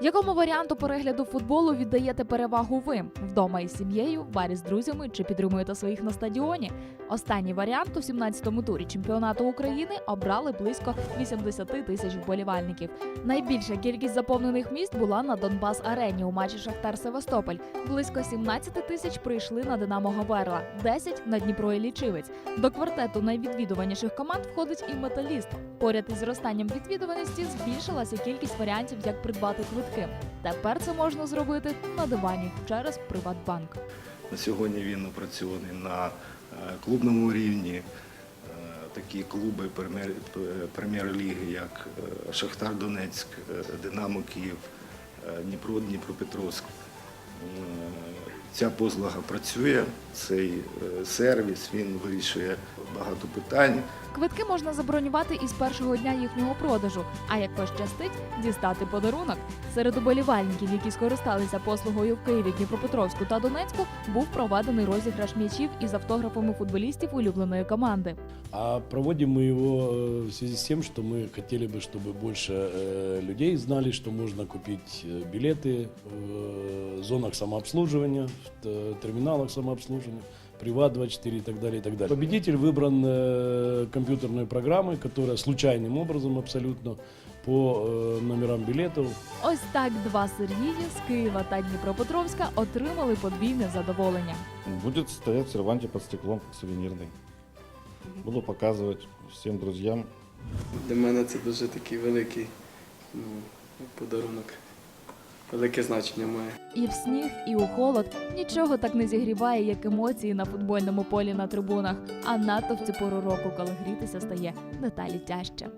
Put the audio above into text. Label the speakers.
Speaker 1: Якому варіанту перегляду футболу віддаєте перевагу ви вдома із сім'єю, в барі з друзями чи підтримуєте своїх на стадіоні? Останній варіант у 17-му турі чемпіонату України обрали близько 80 тисяч вболівальників. Найбільша кількість заповнених місць була на Донбас Арені у матчі Шахтар Севастополь. Близько 17 тисяч прийшли на Динамо Говерла, 10 – на Дніпро Іллічівець. До квартету найвідвідуваніших команд входить і металіст. Поряд із зростанням відвідуваності збільшилася кількість варіантів, як придбати квитки. Тепер це можна зробити на дивані через Приватбанк.
Speaker 2: На сьогодні він опрацьований на е, клубному рівні. Е, Такі клуби прем'єр-ліги, як е, Шахтар Донецьк, Динамо Київ, Дніпро, Дніпропетровськ. Е, Ця послуга працює, цей е, сервіс він вирішує багато питань.
Speaker 1: Квитки можна забронювати із першого дня їхнього продажу. А як пощастить, дістати подарунок. Серед уболівальників, які скористалися послугою в Києві, Дніпропетровську та Донецьку, був проведений розіграш м'ячів із автографами футболістів улюбленої команди.
Speaker 3: А проводим мы его э, в связи с тем, что мы хотели бы, чтобы больше э, людей знали, что можно купить э, билеты в э, зонах самообслуживания, в т- терминалах самообслуживания, Приват-24 и так далее, и так далее. Победитель выбран э, компьютерной программой, которая случайным образом абсолютно по э, номерам билетов
Speaker 1: Ось так два Сергії з Києва та Дніпропетровська отримали подвійне задоволення.
Speaker 4: Будет стоять в серванте под стеклом, как сувенирный. Буду показывать всем друзьям.
Speaker 5: Для мене це дуже такий великий ну, подарунок. Велике значення має.
Speaker 1: І в сніг, і у холод нічого так не зігріває, як емоції на футбольному полі на трибунах. А надто в цю пору року, коли грітися стає деталі тяжче.